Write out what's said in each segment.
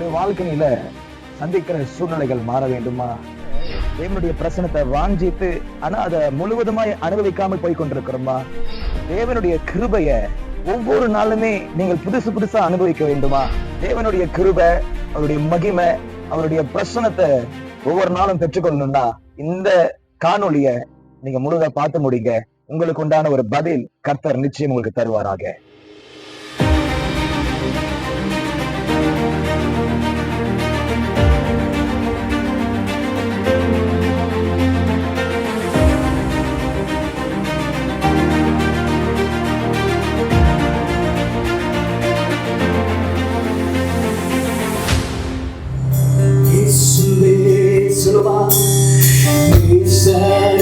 நம்முடைய வாழ்க்கையில சந்திக்கிற சூழ்நிலைகள் மாற வேண்டுமா? தேவனுடைய பிரசனத்தை வாஞ்சித்து ஆனா அதை முழுவதுமாய் அனுபவிக்காமல் போய் கொண்டிருக்கிறோமா? தேவனுடைய கிருபைய ஒவ்வொரு நாளுமே நீங்கள் புதுசு புதுசா அனுபவிக்க வேண்டுமா? தேவனுடைய கிருபை அவருடைய மகிமை அவருடைய பிரசனத்தை ஒவ்வொரு நாளும் பெற்றுக்கொள்ளணும்னா இந்த காணொலிய நீங்க முழுதா பார்த்து முடிங்க. உங்களுக்கு உண்டான ஒரு பதில் கர்த்தர் நிச்சயம் உங்களுக்கு தருவாராக. You said.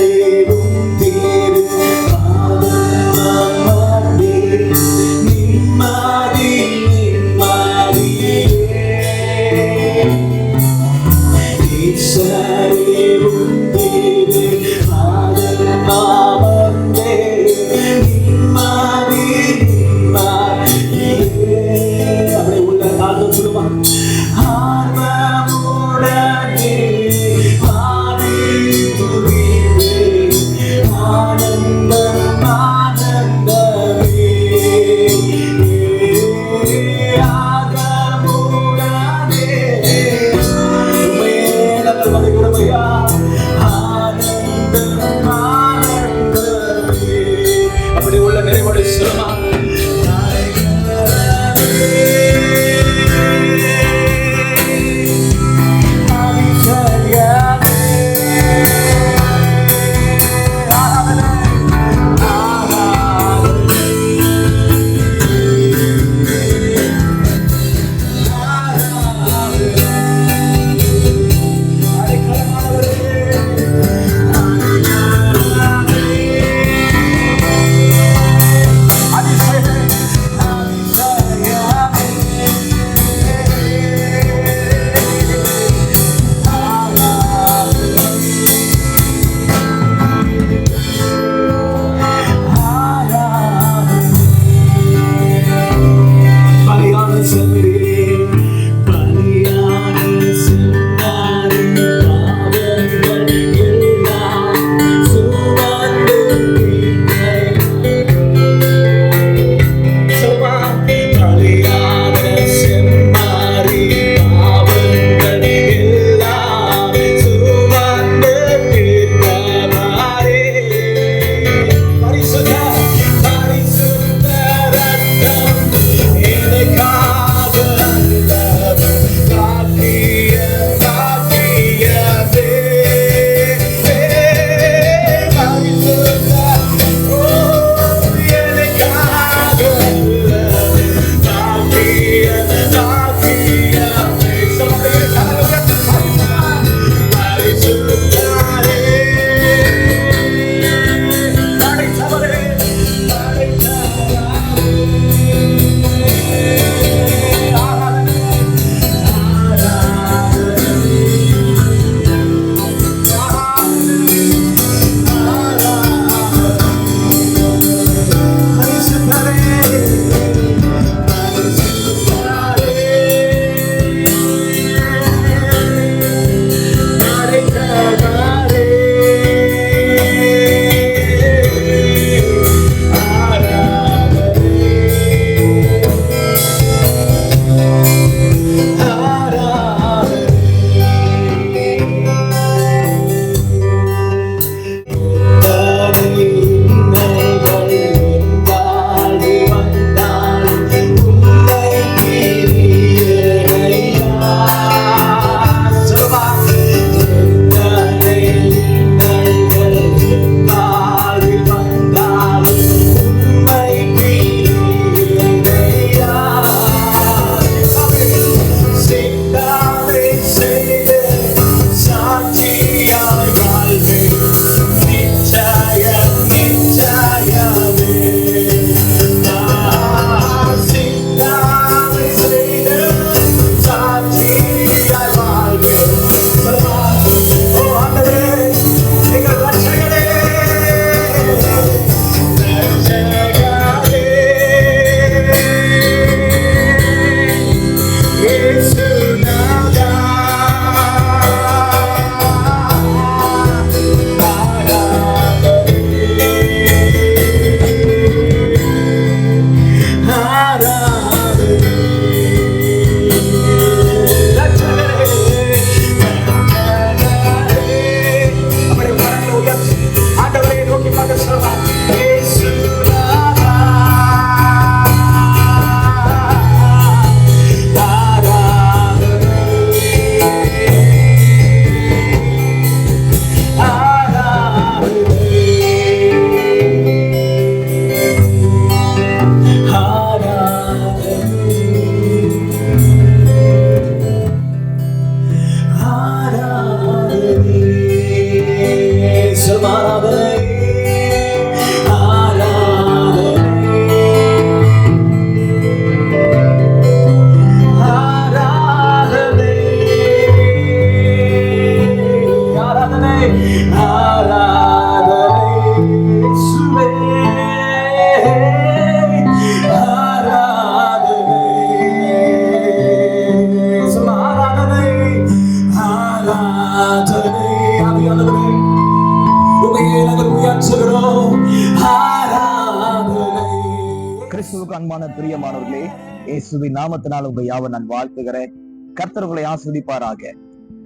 இயேசுவின் நாமத்தினால் உங்க யாவை நான் வாழ்த்துகிறேன். கர்த்தர்களை ஆஸ்வதிப்பாராக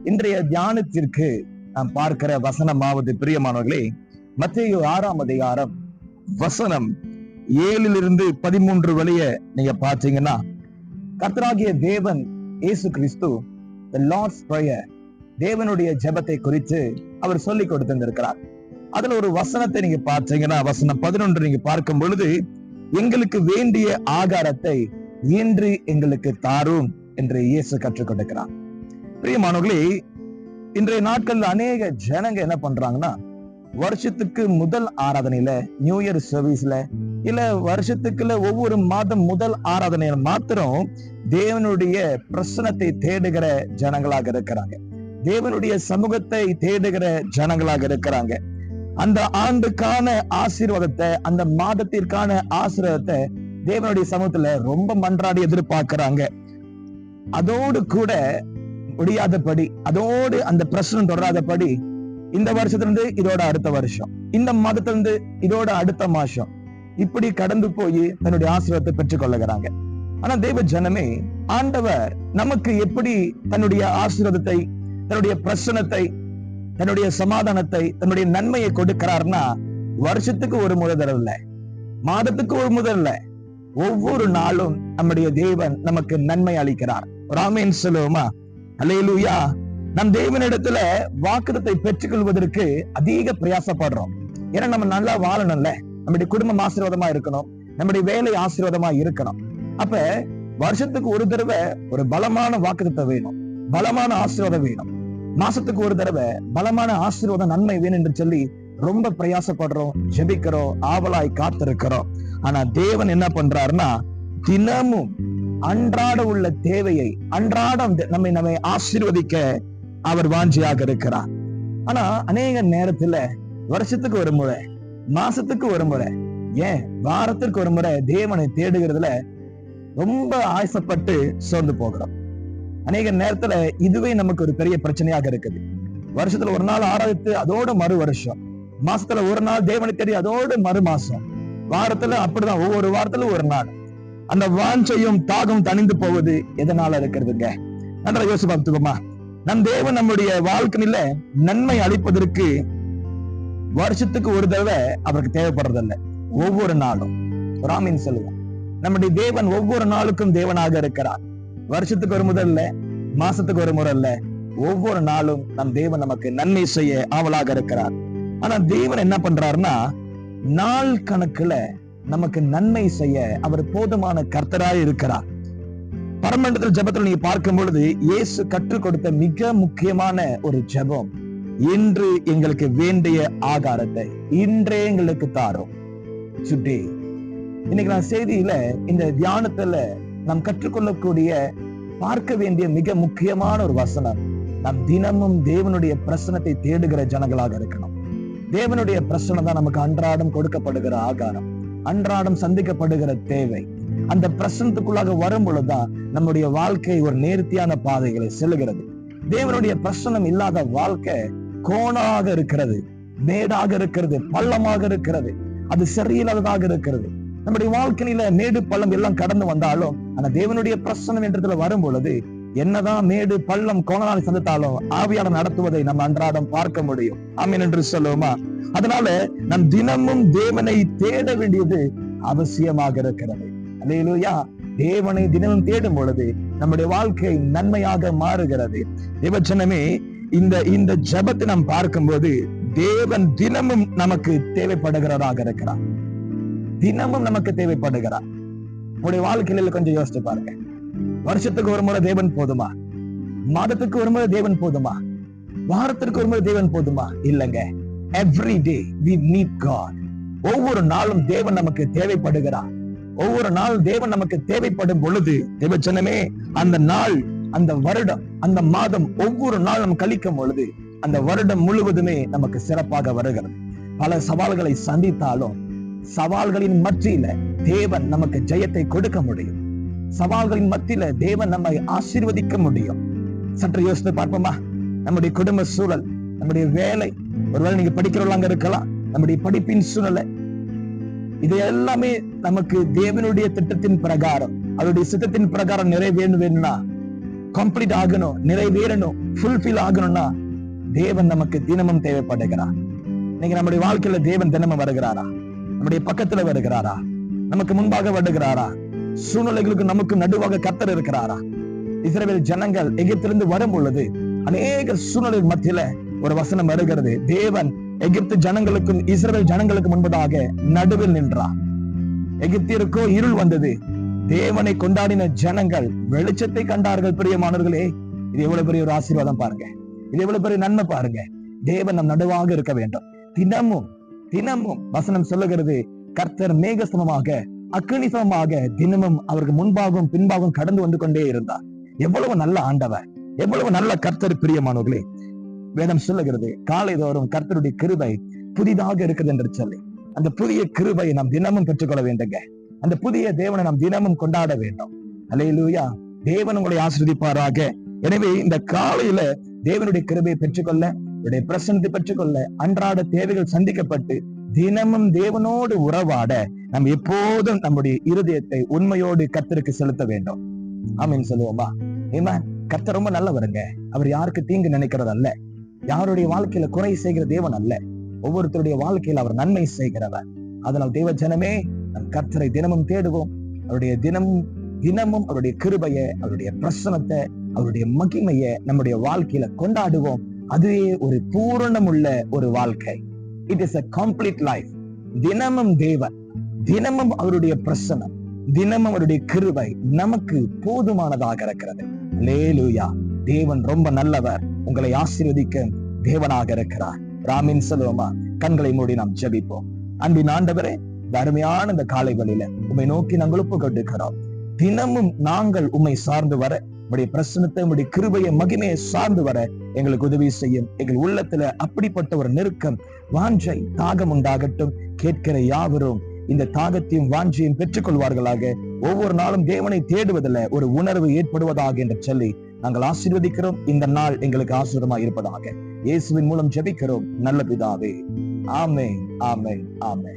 இன்றைய தியானத்திற்கு நாம் பார்க்கிற வசனமாவது பிரியமானவர்களே மத்திய ஆறாம் அதிகாரம் வசனம் ஏழிலிருந்து பதிமூன்று வழிய நீங்க பார்த்தீங்கன்னா கர்த்தராகிய தேவன் இயேசு கிறிஸ்து the லார்ட்ஸ் prayer தேவனுடைய ஜெபத்தை குறித்து அவர் சொல்லி கொடுத்திருக்கிறார் அதுல ஒரு வசனத்தை நீங்க பார்த்தீங்கன்னா வசனம் பதினொன்று நீங்க பார்க்கும் பொழுது எங்களுக்கு வேண்டிய ஆகாரத்தை இன்று எங்களுக்கு தாரும் என்று இயேசு கற்றுக் கொடுக்கிறார். பிரியமானவர்களே இன்றைய நாட்கள்ல அநேக ஜனங்க என்ன பண்றாங்கன்னா வருஷத்துக்கு முதல் ஆராதனையில நியூ இயர் சர்வீஸ்ல இல்ல வருஷத்துக்குள்ள ஒவ்வொரு மாதம் முதல் ஆராதனையில மாத்திரம் தேவனுடைய பிரசனத்தை தேடுகிற ஜனங்களாக இருக்கிறாங்க. தேவனுடைய சமூகத்தை தேடுகிற ஜனங்களாக இருக்கிறாங்க. அந்த ஆண்டுக்கான ஆசீர்வாதத்தை அந்த மாதத்திற்கான ஆசீர்வாதத்தை தேவனுடைய சமூகத்துல ரொம்ப மன்றாடி எதிர்பார்க்கிறாங்க. அதோடு கூட முடியாதபடி அதோடு அந்த பிரச்சனை தொடராதபடி இந்த வருஷத்துல இருந்து இதோட அடுத்த வருஷம் இந்த மாதத்திலிருந்து இதோட அடுத்த மாசம் இப்படி கடந்து போய் தன்னுடைய ஆசீர்வாதத்தை பெற்றுக் கொள்ளுகிறாங்க. ஆனா தேவ ஜனமே ஆண்டவர் நமக்கு எப்படி தன்னுடைய ஆசீர்வாதத்தை தன்னுடைய பிரசனத்தை தன்னுடைய சமாதானத்தை தன்னுடைய நன்மையை கொடுக்கிறார்னா வருஷத்துக்கு ஒரு முறை இல்லை. மாதத்துக்கு ஒரு முதல் இல்ல. ஒவ்வொரு நாளும் நம்முடைய தேவன் நமக்கு நன்மை அளிக்கிறார். ராமேன் சொல்லுவோமா? அல்லேலூயா நம் தேவனிடத்துல வாக்குறத்தை பெற்றுக்கொள்வதற்கு அதிக பிரயாசப்படுறோம். ஏன்னா நம்ம நல்லா வாழணும்ல. நம்முடைய குடும்பம் ஆசீர்வாதமா இருக்கணும். நம்முடைய வேலை ஆசீர்வாதமா இருக்கணும். அப்ப வருஷத்துக்கு ஒரு தடவை ஒரு பலமான வாக்குத்தத்தை வேணும். பலமான ஆசீர்வாதம் வேணும். மாசத்துக்கு ஒரு தடவை பலமான ஆசீர்வாதம் நன்மை வேணும் என்று சொல்லி ரொம்ப பிரயாசப்படுறோம் ஜெபிக்கிறோம் ஆவலாய் காத்திருக்கிறோம். ஆனா தேவன் என்ன பண்றாருன்னா தினமும் அன்றாட உள்ள தேவையை அன்றாடம் நம்மை நம்மை ஆசீர்வதிக்க அவர் வாஞ்சியாக இருக்கிறார். ஆனா அநேக நேரத்துல வருஷத்துக்கு ஒரு முறை மாசத்துக்கு ஒரு முறை ஏன்? வாரத்திற்கு ஒரு முறை தேவனை தேடுகிறதுல ரொம்ப ஆசைப்பட்டு சோர்ந்து போகிறோம். அநேக நேரத்துல இதுவே நமக்கு ஒரு பெரிய பிரச்சனையாக இருக்குது. வருஷத்துல ஒரு நாள் ஆராதித்து அதோட மறு வருஷம் மாசத்துல ஒரு நாள் தேவனை தேடி அதோட மறு மாசம் வாரத்துல அப்படிதான். ஒவ்வொரு வாரத்துல ஒரு நாள். அந்த வாஞ்சையும் தாகம் தணிந்து போவது எதனால இருக்கிறதுங்க? நன்றா யோசி பார்த்துக்கோமா நம் தேவன் நம்முடைய வாழ்க்கையில நன்மை அளிப்பதற்கு வருஷத்துக்கு ஒரு தடவை அவருக்கு தேவைப்படுறதில்ல. ஒவ்வொரு நாளும். ராமின் செல்வம் நம்முடைய தேவன் ஒவ்வொரு நாளுக்கும் தேவனாக இருக்கிறார். வருஷத்துக்கு ஒரு முதல் இல்ல மாசத்துக்கு ஒரு முறை இல்ல. ஒவ்வொரு நாளும் நம் தேவன் நமக்கு நன்மை செய்ய ஆவலாக இருக்கிறார். ஆனா தேவன் என்ன பண்றாருன்னா நாள் கணக்குல நமக்கு நன்மை செய்ய அவர் போதுமான கர்த்தராய் இருக்கிறார். பரமண்டத்தில் ஜெபத்தில் நீங்க பார்க்கும் பொழுது இயேசு கற்றுக் கொடுத்த மிக முக்கியமான ஒரு ஜபம் இன்று எங்களுக்கு வேண்டிய ஆகாரத்தை இன்றே எங்களுக்கு தாரும். சுட்டி இன்னைக்கு நான் செய்தியில இந்த தியானத்துல நாம் கற்றுக்கொள்ளக்கூடிய பார்க்க வேண்டிய மிக முக்கியமான ஒரு வசனம். நாம் தினமும் தேவனுடைய பிரசனத்தை தேடுகிற ஜனங்களாக இருக்கணும். தேவனுடைய பிரசனம் தான் நமக்கு அன்றாடம் கொடுக்கப்படுகிற ஆகாரம் அன்றாடம் சந்திக்கப்படுகிற தேவை. அந்த பிரசனத்துக்குள்ளாக வரும் பொழுதுதான் நம்முடைய வாழ்க்கை ஒரு நேர்த்தியான பாதைகளை செல்லுகிறது. தேவனுடைய பிரசனம் இல்லாத வாழ்க்கை கோணாக இருக்கிறது மேடாக இருக்கிறது பள்ளமாக இருக்கிறது அது சரியில்லாததாக இருக்கிறது. நம்முடைய வாழ்க்கையில மேடு பள்ளம் எல்லாம் கடந்து வந்தாலும் ஆனா தேவனுடைய பிரசனம் என்றதுல வரும் பொழுது என்னதான் மேடு பள்ளம் கோணலாக சந்தித்தாலும் ஆவியாளர் நடத்துவதை நம்ம அன்றாடம் பார்க்க முடியும். ஆமீன் என்று சொல்லுவோமா? அதனால நம் தினமும் தேவனை தேட வேண்டியது அவசியமாக இருக்கிறது. அல்லேலூயா. தேவனை தினமும் தேடும் பொழுது நம்முடைய வாழ்க்கை நன்மையாக மாறுகிறது. தேவச்சனமே இந்த இந்த ஜபத்தை நாம் பார்க்கும்போது தேவன் தினமும் நமக்கு தேவைப்படுகிறதாக இருக்கிறார். தினமும் நமக்கு தேவைப்படுகிறார். உங்களுடைய வாழ்க்கையில கொஞ்சம் யோசிச்சு பாருங்க. வருஷத்துக்கு ஒரு முறை தேவன் போதுமா? மாதத்துக்கு ஒரு முறை தேவன் போதுமா? வாரத்திற்கு ஒரு முறை தேவன் போதுமா? இல்லைங்க. Every day we need God ஒவ்வொரு நாளும் தேவன் நமக்கு தேவைப்படுகிறார். ஒவ்வொரு நாளும் தேவன் நமக்கு தேவைப்படும் பொழுது தேவச்சனமே அந்த நாள் அந்த வருடம் அந்த மாதம் ஒவ்வொரு நாள் நம்ம கழிக்கும் பொழுது அந்த வருடம் முழுவதுமே நமக்கு சிறப்பாக வருகிறது. பல சவால்களை சந்தித்தாலும் சவால்களின் மத்தியில தேவன் நமக்கு ஜெயத்தை கொடுக்க முடியும். சவால்களின் மத்தியில தேவன் நம்மை ஆசீர்வதிக்க முடியும். சற்று யோசித்து பார்ப்போமா? நம்முடைய குடும்ப சூழல் நம்முடைய வேலை ஒருவேளை நீங்க படிக்கிறவங்க அங்க இருக்கலாம். நம்முடைய படிப்பின் சூழலை. இது எல்லாமே நமக்கு தேவனுடைய திட்டத்தின் பிரகாரம் அவருடைய சித்தத்தின் பிரகாரம் நிறைவேறணும் வேணும்னா கம்ப்ளீட் ஆகணும் நிறைவேறணும் ஃபுல்ஃபில் ஆகணும்னா தேவன் நமக்கு தினமும் தேவைப்படுகிறார் இன்னைக்கு நம்முடைய வாழ்க்கையில தேவன் தினமும் வருகிறாரா? நம்முடைய பக்கத்துல வருகிறாரா? நமக்கு முன்பாக வருகிறாரா? சூழ்நிலைகளுக்கு நமக்கு நடுவாக கத்தர் இருக்கிறாரா? இஸ்ரேல் ஜனங்கள் எகிப்திலிருந்து வரும் பொழுது அநேக சூழ்நிலை மத்தியில ஒரு வசனம் வருகிறது. தேவன் எகிப்து ஜனங்களுக்கும் இஸ்ரேல் ஜனங்களுக்கு முன்பதாக நடுவில் நின்றார் எகிப்திற்கோ இருள் வந்தது. தேவனை கொண்டாடின ஜனங்கள் வெளிச்சத்தை கண்டார்கள். பிரியமானவர்களே இது எவ்வளவு பெரிய ஒரு ஆசீர்வாதம் பாருங்க. இது எவ்வளவு பெரிய நன்மை பாருங்க. தேவன் நம் நடுவாக இருக்க வேண்டும். தினமும் தினமும் வசனம் சொல்லுகிறது கர்த்தர் மேகசமமாக அக்னிசமமாக தினமும் அவருக்கு முன்பாகவும் பின்பாகவும் கடந்து வந்து கொண்டே இருந்தார். எவ்வளவு நல்ல ஆண்டவர் எவ்வளவு நல்ல கர்த்தர் பிரியமானவர்களே. வேதம் சொல்லுகிறது காலை தோறும் கர்த்தருடைய கிருபை புதிதாக இருக்குது என்று சொல்லி. அந்த புதிய கிருபையை நாம் தினமும் பெற்றுக்கொள்ள வேண்டுங்க. அந்த புதிய தேவனை நாம் தினமும் கொண்டாட வேண்டும். அலையிலூயா தேவன் உங்களை ஆசிர்வதிப்பாராக. எனவே இந்த காலையில தேவனுடைய கிருபையை பெற்றுக்கொள்ள உடைய பிரசனத்தை பெற்றுக்கொள்ள அன்றாட தேவைகள் சந்திக்கப்பட்டு தினமும் தேவனோடு உறவாட நம்ம எப்போதும் நம்முடைய இருதயத்தை உண்மையோடு கர்த்தருக்கு செலுத்த வேண்டும். ஆமீன் சொல்லுவோமா? ஏமா கர்த்தர் ரொம்ப நல்லவருங்க. அவர் யாருக்கு தீங்கு நினைக்கிறது அல்ல. யாருடைய வாழ்க்கையில குறை செய்கிற தேவன் அல்ல. ஒவ்வொருத்தருடைய வாழ்க்கையில அவர் நன்மை செய்கிறவர். அதனால் தேவ ஜனமே நம் கர்த்தரை தினமும் தேடுவோம். அவருடைய தினமும் தினமும் அவருடைய கிருபைய அவருடைய பிரசனத்தை அவருடைய மகிமைய நம்முடைய வாழ்க்கையில கொண்டாடுவோம். அதுவே ஒரு பூரணமுள்ள ஒரு வாழ்க்கை. It is a complete life தினமும் தேவன். தினமும் அவருடைய பிரசனம் தினமும் அவருடைய கிருவை நமக்கு போதுமானதாக இருக்கிறது. லேலுயா தேவன் ரொம்ப நல்லவர். உங்களை ஆசீர்வதிக்க தேவனாக இருக்கிறார். ராமின் செல்வமா கண்களை மூடி நாம் ஜெபிப்போம். அன்பின் ஆண்டவரே அருமையான இந்த காலை வழியில உம்மை நோக்கி நாங்கள் ஒப்பு கொண்டிருக்கிறோம் தினமும் நாங்கள் உம்மை சார்ந்து வர உடைய பிரசனத்தை உடைய கிருபையை மகிமையை சார்ந்து வர எங்களுக்கு உதவி செய்யும் எங்கள் உள்ளத்துல அப்படிப்பட்ட ஒரு நெருக்கம் வாஞ்சை தாகம் உண்டாகட்டும். கேட்கிற யாவரும் இந்த தாகத்தையும் வாஞ்சியும் பெற்றுக்கொள்வார்களாக. ஒவ்வொரு நாளும் தேவனை தேடுவதில் ஒரு உணர்வு ஏற்படுவதாக என்று சொல்லி நாங்கள் ஆசீர்வதிக்கிறோம். இந்த நாள் எங்களுக்கு ஆசீர்வதமா இருப்பதாக. இயேசுவின் மூலம் ஜெபிக்கிறோம். நல்ல பிதாவே. ஆமே ஆமே ஆமே